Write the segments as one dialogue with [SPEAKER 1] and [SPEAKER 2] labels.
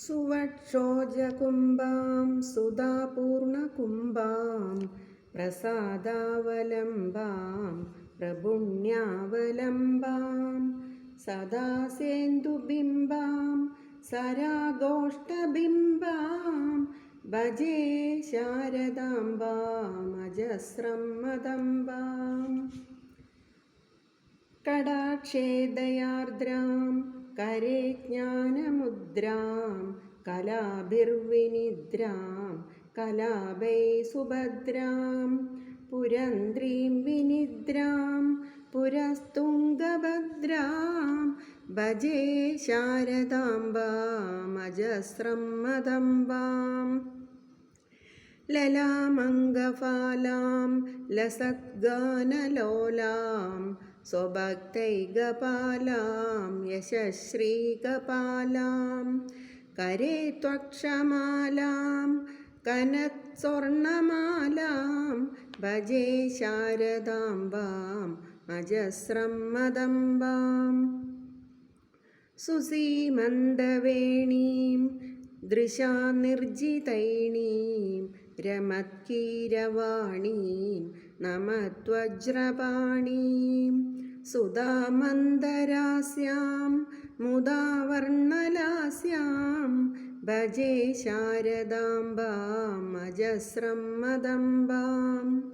[SPEAKER 1] സുവക്ഷോജകുംഭാം സുധാപൂർണകുംഭാം പ്രസാദാവലംബാം പ്രപുണ്യാവലംബാം സദാസേന്ദുബിംബാം സരാഗോഷ്ടബിംബാം ഭജേ ശാരദാംബാമജസ്രം മദംബാം കടാക്ഷേദയാർദ്രാം करे ज्ञानमुद्रां कलाभिर्विनिद्रां कलाभै सुभद्रां पुरन्द्रीं विनिद्रां पुरस्तुङ्गभद्रां भजे शारदाम्बामजस्रं मदम्बाम् ലലാമംഗഫാലാം ലസദ്ഗാനലോലാം സ്വഭക്തൈകപാലാം യശശ്രീകപാലാം കരേ ത്വക്ഷമാലാം കനത്സ്വർണമാലാം ഭജേ ശാരദാംബാം അജസ്രം മദംബാം സുസീമന്ദവേണീം ദൃശാനിർജിതൈണീം രമത്കീരവാണീം നമത്വജ്രപാണീം സുധാമന്ദരാസ്യാം മുദാവർണലാസ്യാം ഭജേ ശാരദാംബാമജസ്രം മദംബാം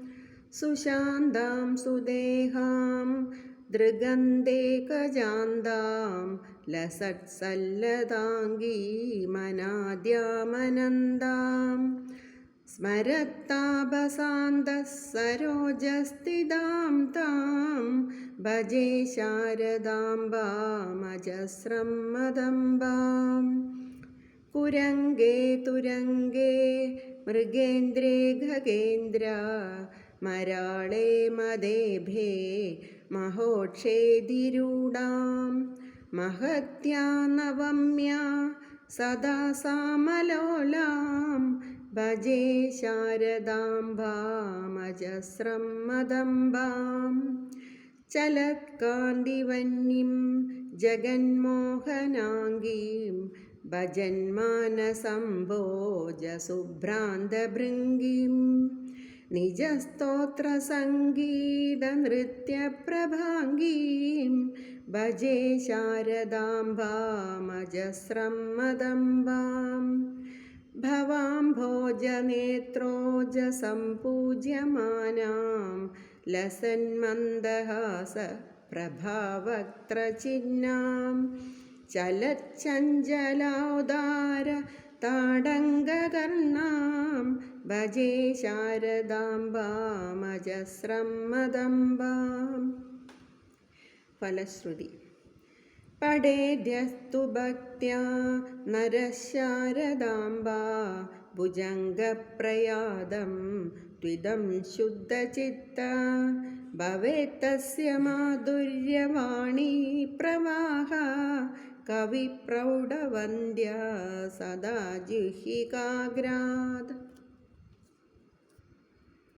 [SPEAKER 1] സുശാന്താം സുദേഹാം ദൃഗന്ധേകജാന്താം ലസത്സല്ലതാംഗീമനാദ്യാമനന്ദാം स्मरत्तापसान्तः सरोजस्थितां तां भजे शारदाम्बामजस्रं मदम्बाम् कुरङ्गे तुरङ्गे मृगेन्द्रे खगेन्द्र मराळे मदेभे महोक्षेदिरूढां महत्या नवम्या सदा सामलोलां भजे शारदाम्बामजस्रं मदम्बां चलत्कान्दिवन्निं जगन्मोहनाङ्गीं भजन्मानसम्भोजसुभ्रान्तभृङ्गीं निजस्तोत्रसङ्गीतनृत्यप्रभाङ्गीं भजे शारदाम्बामजस्रं मदम्बां भवां भोजनेत्रोजसम्पूज्यमानां लसन्मन्दहास प्रभावक्त्रचिह्नां चलच्चञ्चलोदार ताडङ्गकर्णां भजे शारदाम्बामजस्रं मदम्बां फलश्रुति പടേദ്യസ്തു ഭക്ത്യാ നരശാരദാംബ ഭുജംഗപ്രയാദം ത്വിദം ശുദ്ധചിത്ത ഭവേത്തസ്യ മാധുര്യവാണി പ്രവാഹ കവിപ്രൗഢവന്ദ്യ സദാ ജുഹികാഗ്രാത്.